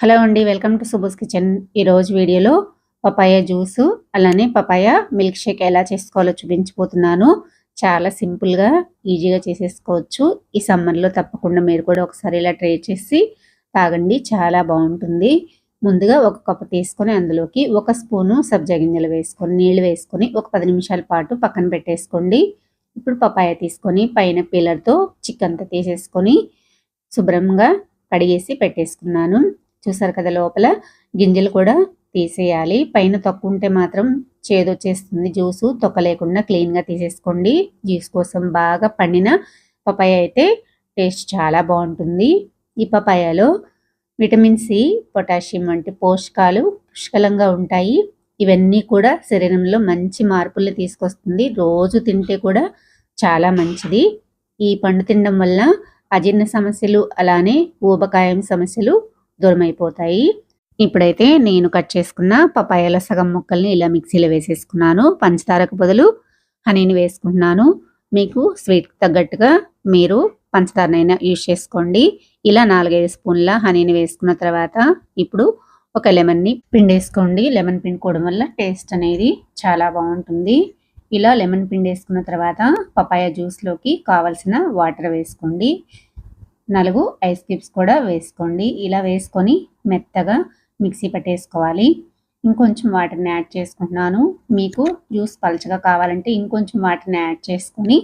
Hello అండి welcome to సుబుస్ kitchen. ఈరోజు వీడియోలో పపాయ జ్యూసు అలానే పపాయ మిల్క్ షేక్ ఎలా చేసుకోవాలో చూపించిపోతున్నాను చాలా సింపుల్గా ఈజీగా చేసేసుకోవచ్చు. ఈ సమ్మర్లో తప్పకుండా మీరు కూడా ఒకసారి ఇలా ట్రై చేసి తాగండి చాలా బాగుంటుంది. ముందుగా ఒక కప్పు తీసుకొని అందులోకి ఒక స్పూను సబ్జా గింజలు వేసుకొని నీళ్ళు వేసుకొని ఒక పది నిమిషాల పాటు పక్కన పెట్టేసుకోండి. ఇప్పుడు పపాయ తీసుకొని పైన పీలర్తో చిక్కంతా తీసేసుకొని శుభ్రంగా కడిగేసి పెట్టేసుకున్నాను. చూసారు కదా లోపల? గింజలు కూడా తీసేయాలి. పైన తొక్కు ఉంటే మాత్రం చేదొచ్చేస్తుంది జ్యూసు. తొక్క లేకుండా క్లీన్గా తీసేసుకోండి. జ్యూస్ కోసం బాగా పండిన పపాయ అయితే టేస్ట్ చాలా బాగుంటుంది. ఈ పపాయలో విటమిన్ సి పొటాషియం వంటి పోషకాలు పుష్కలంగా ఉంటాయి. ఇవన్నీ కూడా శరీరంలో మంచి మార్పులు తీసుకొస్తుంది. రోజు తింటే కూడా చాలా మంచిది. ఈ పండు తినడం వల్ల అజీర్ణ సమస్యలు అలానే ఊబకాయం సమస్యలు దూరమైపోతాయి. ఇప్పుడైతే నేను కట్ చేసుకున్న పపాయాల సగం ముక్కల్ని ఇలా మిక్సీలో వేసేసుకున్నాను. పంచదారకు బదులు హనీని వేసుకుంటున్నాను. మీకు స్వీట్ తగ్గట్టుగా మీరు పంచదారనైనా యూజ్ చేసుకోండి. ఇలా నాలుగైదు స్పూన్ల హనీని వేసుకున్న తర్వాత ఇప్పుడు ఒక లెమన్ని పిండేసుకోండి లెమన్ పిండుకోవడం వల్ల టేస్ట్ అనేది చాలా బాగుంటుంది. ఇలా లెమన్ పిండేసుకున్న తర్వాత పపాయ జ్యూస్లోకి కావలసిన వాటర్ వేసుకోండి. నలుగు ఐస్ క్యూబ్స్ కూడా వేసుకోండి. ఇలా వేసుకొని మెత్తగా మిక్సీ పట్టేసుకోవాలి. ఇంకొంచెం వాటర్ని యాడ్ చేసుకుంటున్నాను. మీకు జ్యూస్ పలచగా కావాలంటే ఇంకొంచెం వాటర్ని యాడ్ చేసుకొని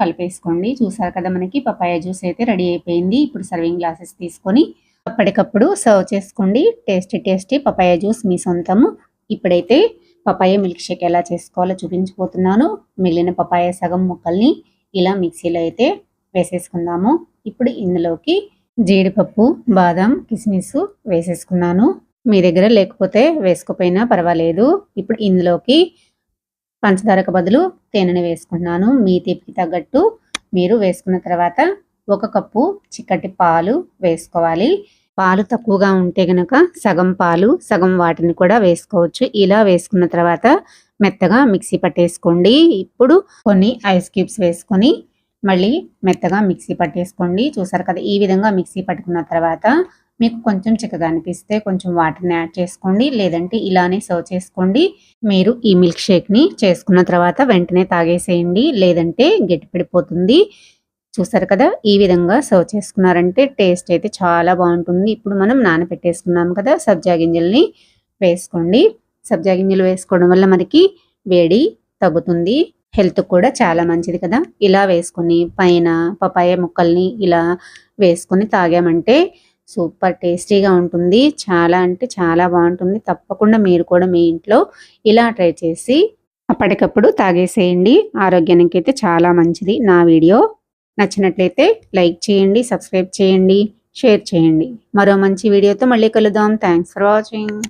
కలిపేసుకోండి. చూసారు కదా మనకి పపాయ జ్యూస్ అయితే రెడీ అయిపోయింది. ఇప్పుడు సర్వింగ్ గ్లాసెస్ తీసుకొని అప్పటికప్పుడు సర్వ్ చేసుకోండి. టేస్టీ టేస్టీ పపాయ జ్యూస్ మీ సొంతము. ఇప్పుడైతే పపాయ మిల్క్ షేక్ ఎలా చేసుకోవాలో చూపించిపోతున్నాను మిగిలిన పపాయ సగం ముక్కల్ని ఇలా మిక్సీలో అయితే వేసేసుకుందాము. ఇప్పుడు ఇందులోకి జీడిపప్పు బాదం కిస్మిస్ వేసేసుకున్నాను. మీ దగ్గర లేకపోతే వేసుకోపోయినా పర్వాలేదు. ఇప్పుడు ఇందులోకి పంచదారకు బదులు తేనెని వేసుకున్నాను మీ తీపికి తగ్గట్టు మీరు వేసుకున్న తర్వాత ఒక కప్పు చిక్కటి పాలు వేసుకోవాలి. పాలు తక్కువగా ఉంటే గనక సగం పాలు సగం వాటిని కూడా వేసుకోవచ్చు. ఇలా వేసుకున్న తర్వాత మెత్తగా మిక్సీ పట్టేసుకోండి. ఇప్పుడు కొన్ని ఐస్ క్యూబ్స్ వేసుకొని మళ్ళీ మెత్తగా మిక్సీ పట్టేసుకోండి. చూసారు కదా ఈ విధంగా మిక్సీ పట్టుకున్న తర్వాత మీకు కొంచెం చిక్కగా అనిపిస్తే కొంచెం వాటర్ని యాడ్ చేసుకోండి. లేదంటే ఇలానే సర్వ్ చేసుకోండి. మీరు ఈ మిల్క్ షేక్ని చేసుకున్న తర్వాత వెంటనే తాగేసేయండి. లేదంటే గట్టిపడిపోతుంది చూసారు కదా ఈ విధంగా సర్వ్ చేసుకున్నారంటే టేస్ట్ అయితే చాలా బాగుంటుంది. ఇప్పుడు మనం నానబెట్టేసుకున్నాం కదా సబ్జా గింజల్ని వేసుకోండి. సబ్జా గింజలు వేసుకోవడం వల్ల మనకి వేడి తగ్గుతుంది. హెల్త్ కూడా చాలా మంచిది కదా. ఇలా వేసుకొని పైన పపాయ ముక్కల్ని ఇలా వేసుకొని తాగామంటే సూపర్ టేస్టీగా ఉంటుంది. చాలా అంటే చాలా బాగుంటుంది. తప్పకుండా మీరు కూడా మీ ఇంట్లో ఇలా ట్రై చేసి అప్పటికప్పుడు తాగేసేయండి. ఆరోగ్యానికి అయితే చాలా మంచిది నా వీడియో. నచ్చినట్లయితే లైక్ చేయండి సబ్స్క్రైబ్ చేయండి షేర్ చేయండి. మరో మంచి వీడియోతో మళ్ళీ కలుద్దాం. Thanks for watching.